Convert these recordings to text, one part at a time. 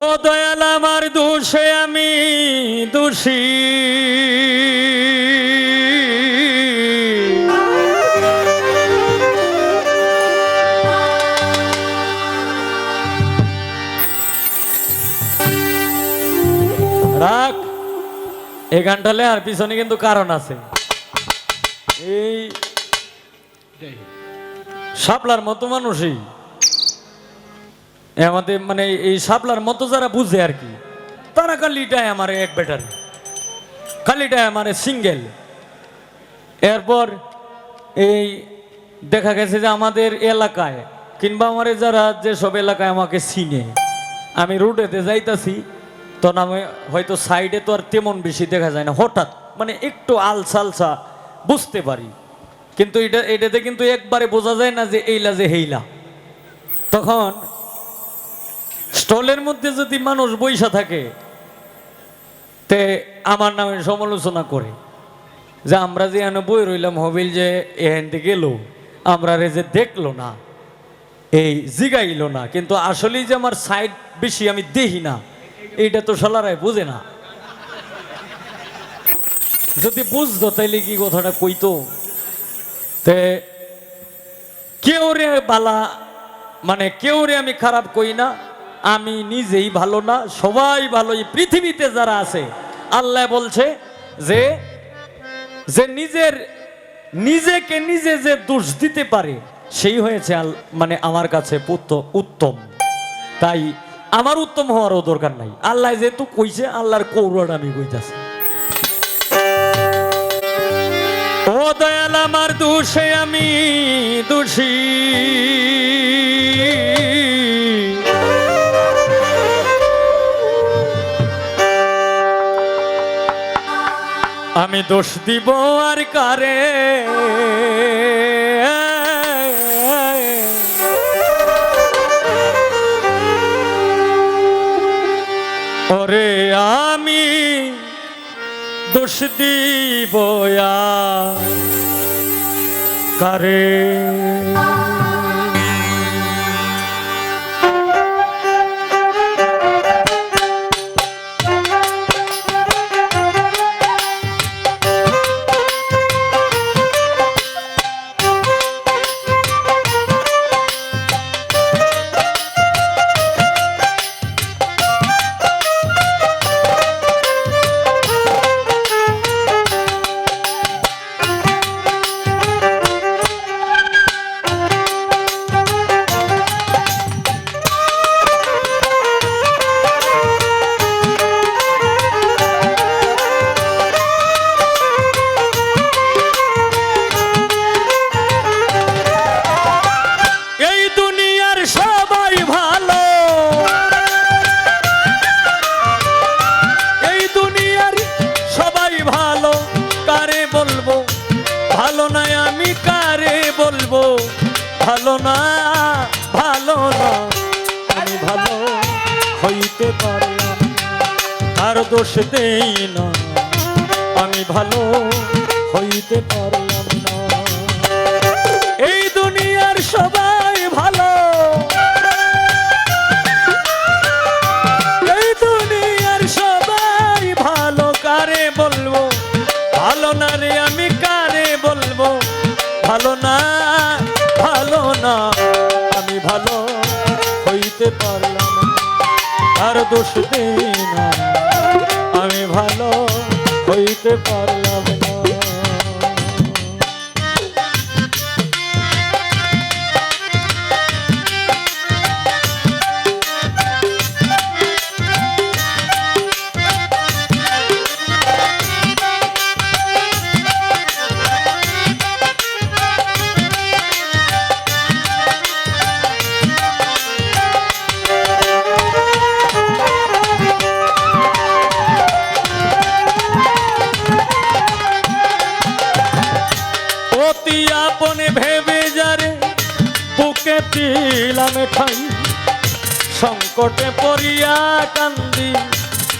ও দয়াল আমার দোষে আমি দোষী। রাখ এই গানটালে আর পিছনে কিন্তু কারণ আছে। এই শাপলার মতো মানুষই। আমাদের মানে এই শাপলার মতো যারা বুঝে আর কি, তারা খালিটায় আমার এক ব্যাটারি। খালিটায় আমার সিঙ্গেল এরপর এই দেখা গেছে যে আমাদের এলাকায়, কিংবা আমার যারা যেসব এলাকায় আমাকে চিনে, আমি রুটেতে যাইতাছি তখন আমি হয়তো সাইডে তো আর তেমন বেশি দেখা যায় না, হঠাৎ মানে একটু আলসা আলসা বুঝতে পারি। কিন্তু এটা, এটাতে কিন্তু একবারে বোঝা যায় না যে এইলা যে হেইলা। তখন স্টলের মধ্যে যদি মানুষ বৈশা থাকে, তে আমার নামে সমালোচনা করে। যে আমরা যে এনে বই রইলাম, হবিল যে থেকে গেল আমরা রে যে দেখল না, এই জিগাইলো না। কিন্তু আসলেই যে আমার সাইড বেশি আমি দেখি না, এইটা তো সালারাই বুঝে না। যদি বুঝতো, তাইলে কি কথাটা কইতো? তে কেউ রে বালা মানে কেউ রে আমি খারাপ কই না আমি নিজেই ভালো না, সবাই ভালো এই পৃথিবীতে যারা আছে, আল্লাহ বলছে যে যে নিজের, নিজেকে নিজে যে দোষ দিতে পারে, সেই হয়েছে মানে আমার কাছে উত্তম। তাই আমার উত্তম হওয়ারও দরকার নাই। আল্লাহ যেহেতু কইছে, আল্লাহর কৌরণ আমি কইতাছি। ও দয়াল আমার দোষে আমি দোষী। আমি দোষ দিব আর কারে? ওরে আমি দোষ দিব কারে? ভালো না ভালো না, আমি ভালো হইতে পারি আর দোষ দেই না, আমি ভালো হইতে পারলাম দোষ দিই না। আমি ভালো হইতে পারলাম আপনে ভেবে যারে বুকে দিলাম ঠাই। সংকটে পড়িয়া কান্দি,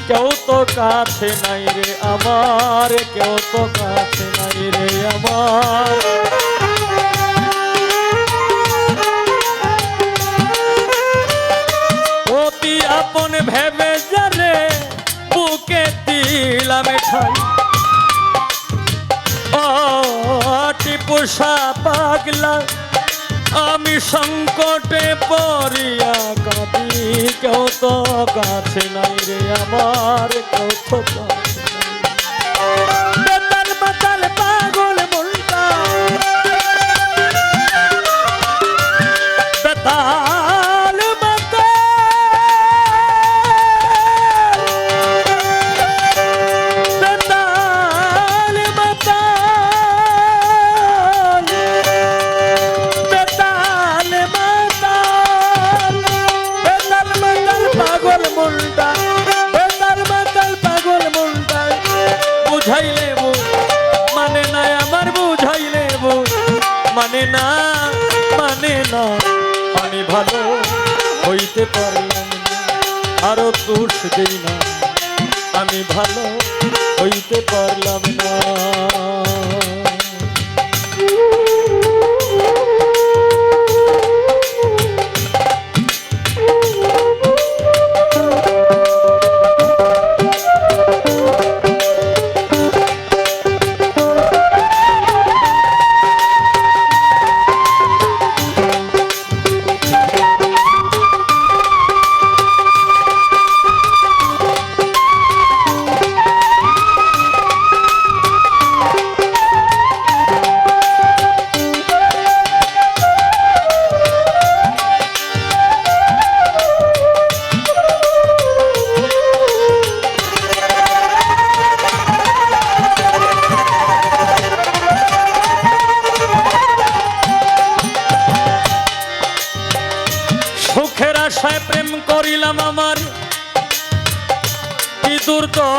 কেউ তো কাছে নাই রে আমার, কেউ তো কাছে নাই রে আমার। অতি আপন ভেবে জানে বুকে দিলাম ঠাই। টিপুষা পাগলা আমি সংকটে পড়িয়া কাঁদি। কেউ তো কাছে নাই রে আমার তো মানে না মানে না। আমি ভালো হইতে পারলাম আরও তুষ দেই না। আমি ভালো হইতে পারলাম না।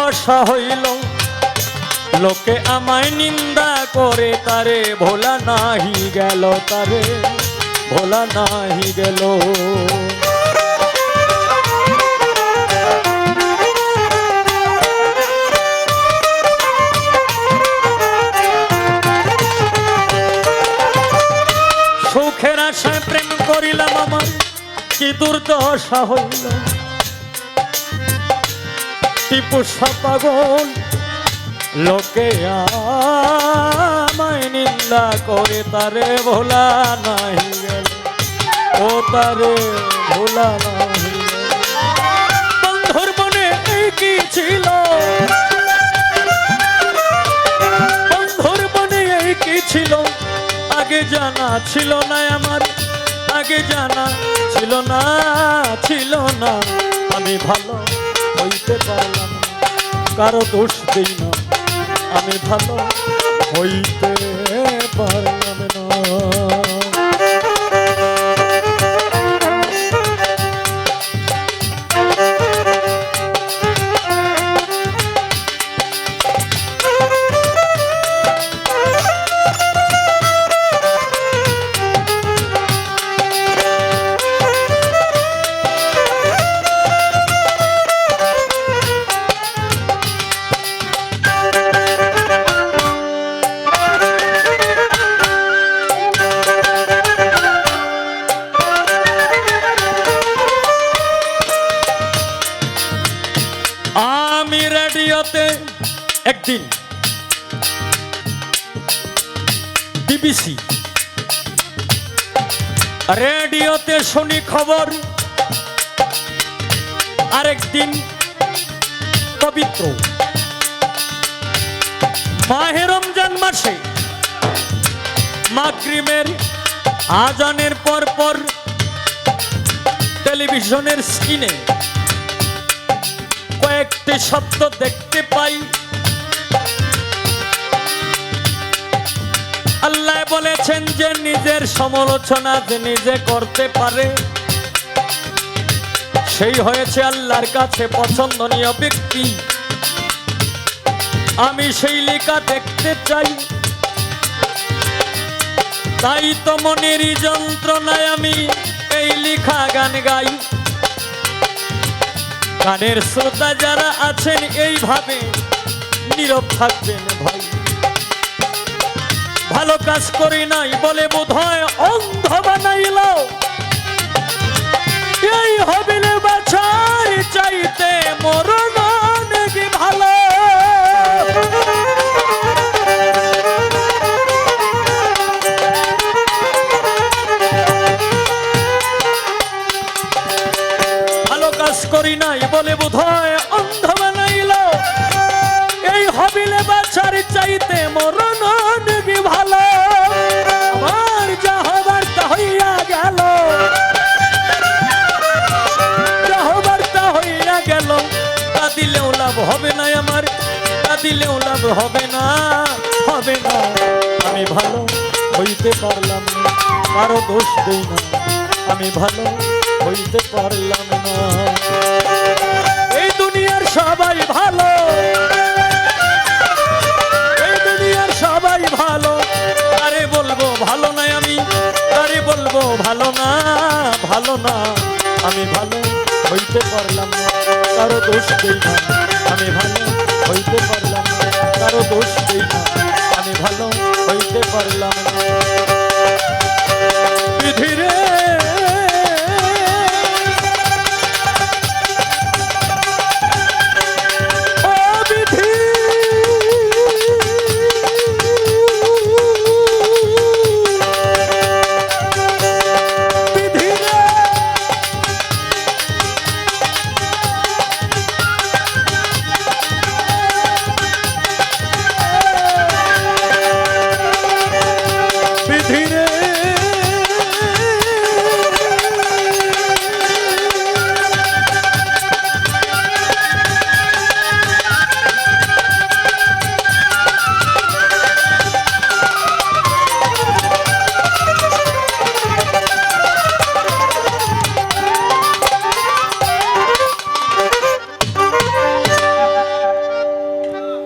দুর্দশা হইল, লোকে আমায় নিন্দা করে, তারে ভোলা নাহি গেল, তারে ভোলা নাহি গেল। সুখের আশায় প্রেম করিলাম আমার, কি দুর্দশা হইল। টিপু পাগল লোকে আমায় নিন্দা করে, তারে ভোলা নাহি গেল ও তারে ভোলা নাহি বন্ধুর মনে এই কি ছিল? বন্ধুর মনে এই কি ছিল? আগে জানা ছিল না আমার, আগে জানা ছিল না ছিল না। আমি ভালো হইতে পারলাম কারও দোষ দিই না। আমি ভালো হইতে পারলাম। একদিন বিবিসি রেডিওতে শুনি খবর। আরেকদিন পবিত্র। মাহে রমজান মাসে মাগরিমের আজানের পর পর টেলিভিশনের স্ক্রিনে কয়েকটি শব্দ দেখতে পাই। যে নিজের সমালোচনা যে নিজে করতে পারে, সেই হয়েছে আল্লাহর কাছে পছন্দনীয় ব্যক্তি। আমি সেই লেখা দেখতে চাই। তাই তো মনেরই যন্ত্রণায় আমি এই লেখা গান গাই। গানের শ্রোতা যারা আছেন, এইভাবে নীরব থাকবেন ভাই। ভালো কাজ করি নাই বলে বোধ হয় অন্ধ বানাইল। এই হবিলে বাছার চাইতে মরণ নাকি ভালো? ভালো কাজ করি নাই বলে বোধ হয় হবে না আমার, তা দিলেও লাভ হবে না হবে না। আমি ভালো হইতে পারলাম না, কারও দোষ দেই না। আমি ভালো হইতে পারলাম না। এই দুনিয়ার সবাই ভালো। এই দুনিয়ার সবাই ভালো। আরে বলব ভালো না আমি? আরে বলব ভালো না? ভালো না। আমি ভালো হইতে পারলাম না, কারও দোষ দেই না। আমি ভালো হইতে পারলাম না, কারও দোষ দেই না। আমি ভালো হইতে পারলাম না। বিধির